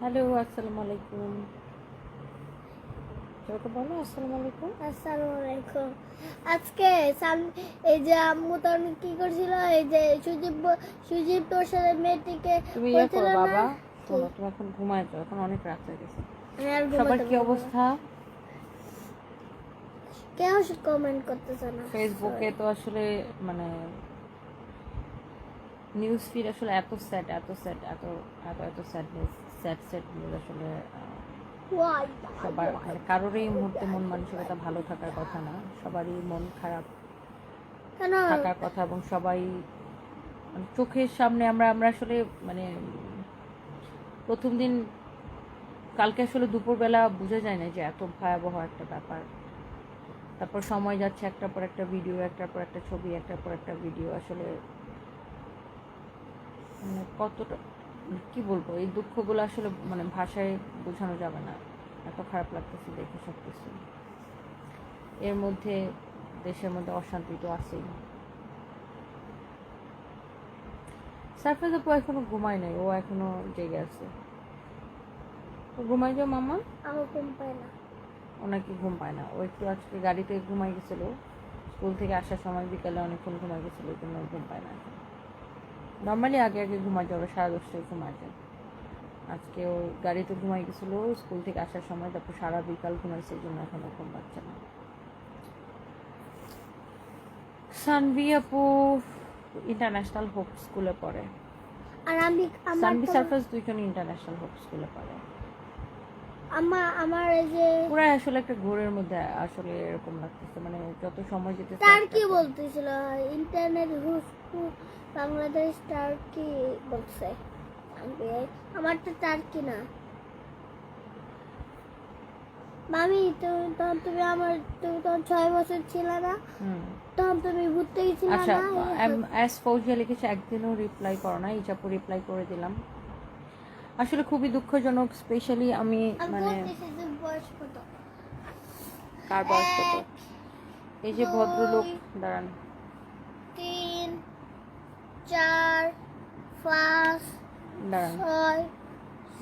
Hello আসসালামু আলাইকুম সবাইকে বলো আসসালামু আলাইকুম আসসালামু আলাইকুম আজকে সাম- এই যে আম্মু তখন কি করছিল? এই যে সুদীপ ব- সুদীপ তোর সাথে মেয়েটিকে তুমি ইয়ে করো বাবা শোনো তুমি এখন ঘুমায় যাও এখন অনেক রাত হয়ে গেছে। সবার কি। অবস্থা? কেউ কমেন্ট করতেছে না। ফেসবুকে তো আসলে মানে নিউজ ফিড আসলে এত স্যাড এত স্যাড এত এত এত স্যাডনেস স্যাড স্যাড নিউজ আসলে সবার কারোরই মুহূর্তে মন মানসিকতা ভালো থাকার কথা না। সবারই মন খারাপ থাকার কথা এবং সবাই মানে চোখের সামনে আমরা আমরা আসলে মানে প্রথম দিন কালকে আসলে দুপুরবেলা বোঝা যায় না যে এত ভয়াবহ একটা ব্যাপার। তারপর সময় যাচ্ছে একটার পর একটা ভিডিও একটার পর একটা ছবি একটার পর একটা ভিডিও আসলে মানে কতটা কি বলব এই দুঃখগুলো আসলে মানে ভাষায় বোঝানো যাবে না। এত খারাপ লাগতেছে দেখে সব কিছু এর মধ্যে দেশের মধ্যে অশান্তি তো আছেই। সারফেজ আপু এখনও ঘুমায় নাই ও এখনও জেগে আছে। তো ঘুমাই যাও মামা আমার ঘুম পায় না। ও নাকি ঘুম পায় না। ও একটু আজকে গাড়িতে ঘুমাই গেছিল স্কুল থেকে আসার সময় বিকালে অনেকক্ষণ ঘুমাই গেছিল ওই জন্য ঘুম পায় না নর্মালি আগে আগে ঘুমাই হবে সারা সাড়ে দশটায় ঘুমাই যায় আজকে ও গাড়িতে ঘুমাই গেছিল স্কুল থেকে আসার সময় তারপর সারা বিকাল ঘুমাইছে এই জন্য এখনও ঘুম পাচ্ছে না। সানভি আপু ইন্টারন্যাশনাল হোপ স্কুলে পড়ে। আর আমি সানবি সানভি দুইজন সারফেস ইন্টারন্যাশনাল হোপ স্কুলে পড়ে। আমার আমার এই যে পুরো আসলে একটা ঘোরের মধ্যে আসলে এরকম লাগতেছে মানে যত সময় যেতেছে তার কি বলতেছিল? ইন্টারনেট হুসকু বাংলাদেশ তার কি বলছে? আমি- আমার তো তার কি না। মামি তুমি তখন তুমি আমার তুমি তখন ছয় বছর ছিল না? হুম। তখন তুমি ঘুরতে গেছিলে আচ্ছা না? এস ফৌজিয়া লিখেছে একদিনও রিপ্লাই করো না ইজাপু রিপ্লাই করে দিলাম। আসলে খুবই দুঃখজনক স্পেশালি আমি মানে কার বয়স কত এই যে ভদ্রলোক দাঁড়ান। তিন চার পাঁচ দাঁড়ান।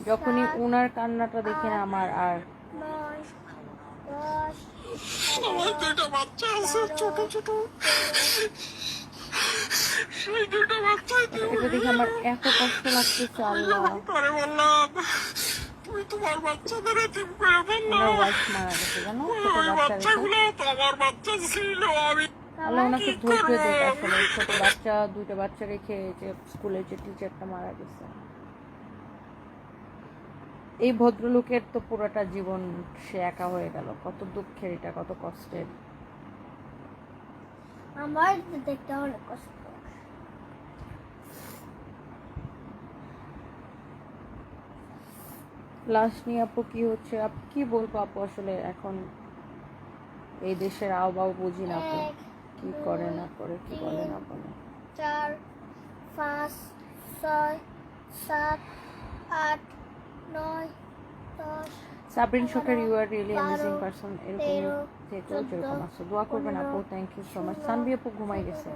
যখনই উনার কান্নাটা দেখে না আমার আর আমার দুটো বাচ্চা আছে ছোট ছোট। সেই দুটো বাচ্চা দেখে আমার এত কষ্ট লাগতেছে আল্লাহ। করে বললাম তুমি তোমার বাচ্চাদের এতিম করে ফেলল। মারা গেছে জানো? ছোট ওই বাচ্চা বাচ্চাগুলো তো বাচ্চা ছিল আমি আল্লাহ ওনাকে কি দেখ আসলে। ছোট বাচ্চা দুইটা বাচ্চা রেখে যে স্কুলের যে টিচারটা মারা গেছে। এই ভদ্রলোকের তো পুরোটা জীবন সে একা হয়ে গেল। কত দুঃখের এটা কত কষ্টের। আমার দেখতে অনেক কষ্ট। লাস্ট নিয়ে আপু কি হচ্ছে? আপু কি বলব আপু আসলে এখন? এই দেশের আবহাওয়া বুঝি না আপু। কি করে না করে কি বলে না বলে। চার পাঁচ ছয় সাত আট নয় দশ সাবরিন শোকের you are really amazing person এরকম চোদ্দ, যেরকম আছে দোয়া করবেন আপু thank you so much Sanvi আপু ঘুমাই গেছে।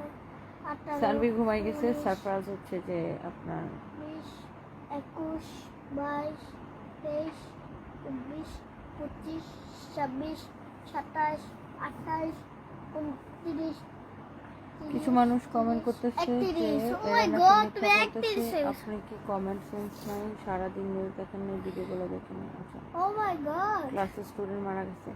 সানভি ঘুমাই গেছে সারপ্রাইজ হচ্ছে যে আপনার একুশ বাইশ তেইশ চব্বিশ পঁচিশ ছাব্বিশ সাতাশ আঠাইশ উনত্রিশ কিছু মানুষ কমেন্ট করতেছে যে। Oh। আপনি কি কমেন্ট সেন্স নাই সারাদিন নিউজ দেখেন ভিডিওগুলো দেখেন আচ্ছা ক্লাসের স্টুডেন্ট মারা গেছে